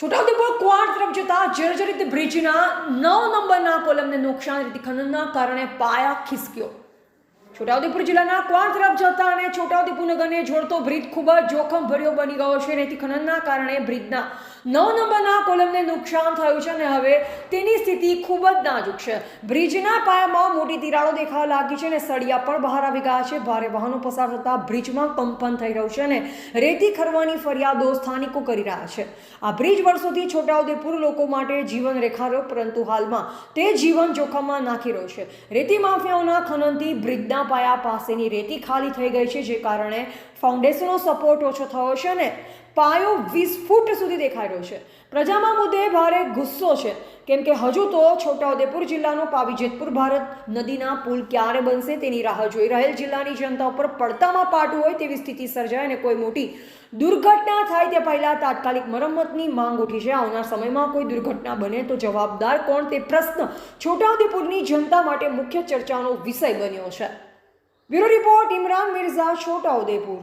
છોટાઉદેપુર કુવાર તરફ જતા જર્જરિત બ્રિજના નવ નંબરના કોલમને નુકસાન, રીતે ખનનના કારણે પાયા ખિસક્યો. છોટાઉદેપુર જિલ્લાના ક્વાડ તરફ જતા અને છોટાઉદેપુર નગરને જોડતો બ્રિજ ખૂબ જ જોખમ ભર્યો બની ગયો છે અને ખનનના કારણે બ્રિજના નવ નંબરના કોલમને નુકસાન થયું છે અને હવે તેની સ્થિતિ ખૂબ જ નાજુક છે. બ્રિજના પાયામાં મોટી તિરાડો દેખાવા લાગી છે અને સળિયા પણ બહાર આવી ગયા છે. ભારે વાહનો પસાર થતા બ્રિજમાં કંપન થઈ રહ્યું છે અને રેતી ખરવાની ફરિયાદો સ્થાનિકો કરી રહ્યા છે. આ બ્રિજ વર્ષોથી છોટાઉદેપુર લોકો માટે જીવન રેખા રહ્યો, પરંતુ હાલમાં તે જીવન જોખમમાં નાખી રહ્યો છે. રેતી માફિયાઓના ખનનથી બ્રિજના પાયા પાસેની રેતી ખાલી થઈ ગઈ છે, જે કારણે ફાઉન્ડેશનનો સપોર્ટ ઓછો થયો છે અને પાયો વીસ ફૂટ સુધી દેખાઈ રહ્યો છે. પ્રજામાં મુદ્દે ભારે ગુસ્સો છે. કેમ કે હજુ તો છોટાઉદેપુર જિલ્લાનો પાવીજેતપુર ભારત નદીના પુલ ક્યારે બનશે તેની રાહ જોઈ રહેલ જિલ્લાની જનતા ઉપર પડતામાં પાટું હોય તેવી સ્થિતિ સર્જાય અને કોઈ મોટી દુર્ઘટના થાય તે પહેલાં તાત્કાલિક મરમ્મતની માંગ ઉઠી છે. આવનાર સમયમાં કોઈ દુર્ઘટના બને તો જવાબદાર કોણ તે પ્રશ્ન છોટાઉદેપુરની જનતા માટે મુખ્ય ચર્ચાનો વિષય બન્યો છે. Bureau report Imran Mirza Chhota Udepur